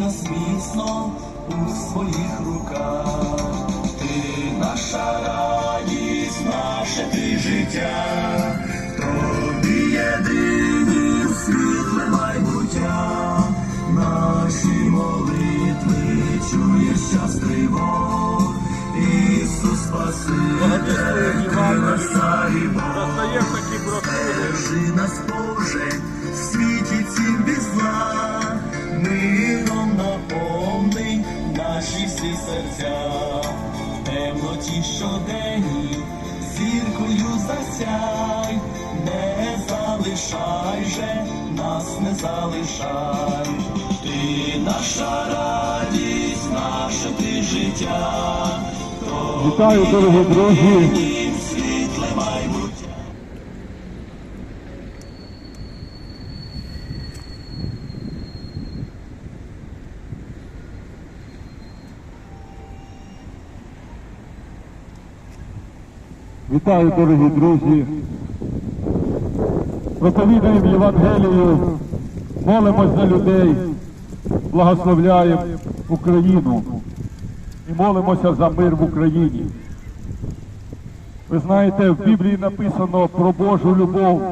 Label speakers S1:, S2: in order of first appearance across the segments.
S1: нас міцно у своїх руках. Ти наша радість, наше ти життя, тобі єдині світле майбуття, наші молитви чуєш час тривог, Ісус Спаситель, цар і Бог. Бережи нас, Боже, серця, темноті щоденні, зіркою засяй, не залишай же, нас не залишай, ти наша радість, наше ти життя,
S2: Вітаю, дорогі друзі!
S1: Тім світле майбуття.
S2: Вітаю, дорогі друзі! Проповідуємо Євангелію, молимось за людей, благословляємо Україну і молимося за мир в Україні. Ви знаєте, в Біблії написано про Божу любов.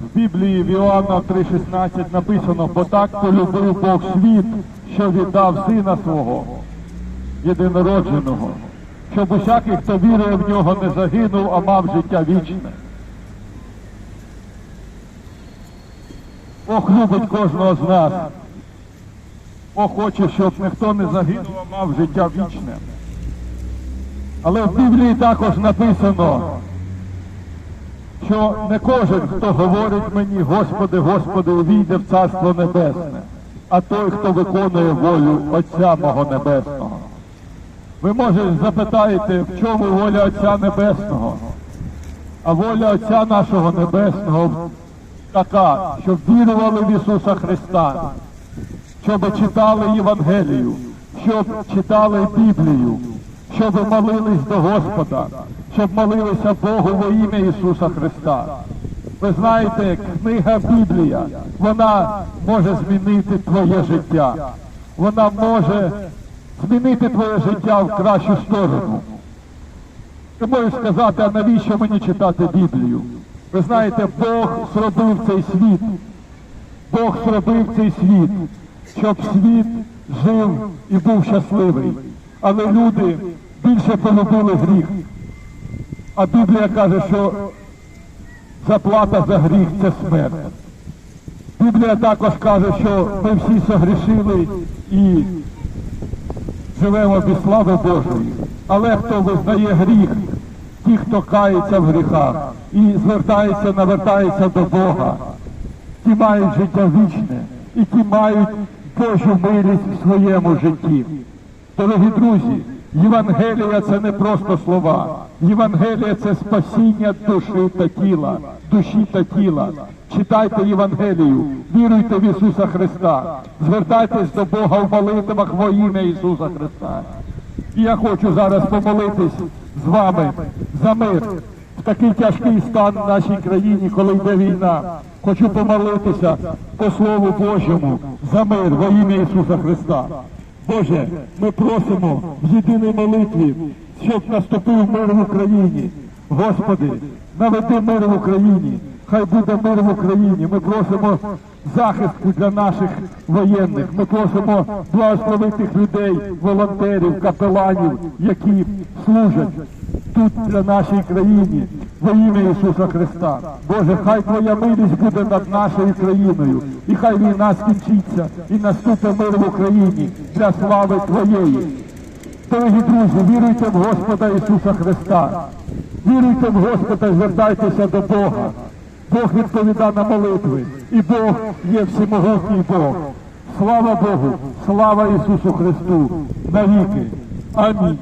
S2: В Біблії в Іоанна 3,16 написано, бо так полюбив Бог світ, що віддав сина свого єдинородженого, щоб усякий, хто вірує в нього, не загинув, а мав життя вічне. Бог любить кожного з нас. Бог хоче, щоб ніхто не загинув, а мав життя вічне. Але в Біблії також написано, що не кожен, хто говорить мені, Господи, Господи, увійде в Царство Небесне, а той, хто виконує волю Отця мого Небесного. Ви може запитаєте, в чому воля Отця Небесного? А воля Отця нашого Небесного така, щоб вірували в Ісуса Христа, щоб читали Євангелію, щоб читали Біблію, щоб молились до Господа, щоб молилися Богу во ім'я Ісуса Христа. Ви знаєте, книга Біблія, вона може змінити твоє життя. Вона може змінити твоє життя в кращу сторону. Ти можеш сказати, а навіщо мені читати Біблію? Ви знаєте, Бог зробив цей світ. Бог зробив цей світ, щоб світ жив і був щасливий. Але люди більше полюбили гріх. А Біблія каже, що заплата за гріх це смерть. Біблія також каже, що ми всі согрішили і живемо без слави Божої. Але хто визнає гріх, ті, хто кається в гріхах і звертається, навертається до Бога, ті мають життя вічне і ті мають Божу милість в своєму житті. Дорогі друзі, Євангелія це не просто слова. Євангелія це спасіння душі та тіла, душі та тіла. Читайте Євангелію, віруйте в Ісуса Христа, звертайтесь до Бога в молитвах во ім'я Ісуса Христа. І я хочу зараз помолитись з вами за мир в такий тяжкий стан в нашій країні, коли йде війна. Хочу помолитися по Слову Божому за мир во ім'я Ісуса Христа. Боже, ми просимо в єдиній молитві, щоб наступив мир в Україні. Господи, наведи мир в Україні. Хай буде мир в Україні. Ми просимо захисту для наших воєнних. Ми просимо благословити людей, волонтерів, капеланів, які служать тут для нашій країні во ім'я Ісуса Христа. Боже, хай Твоя милість буде над нашою країною, і хай війна скінчиться, і наступить мир в Україні для слави Твоєї. Дорогі друзі, віруйте в Господа Ісуса Христа. Віруйте в Господа, звертайтеся до Бога. Бог відповідає на молитви, і Бог є всемогутній Бог. Слава Богу, слава Ісусу Христу, навіки. Амінь.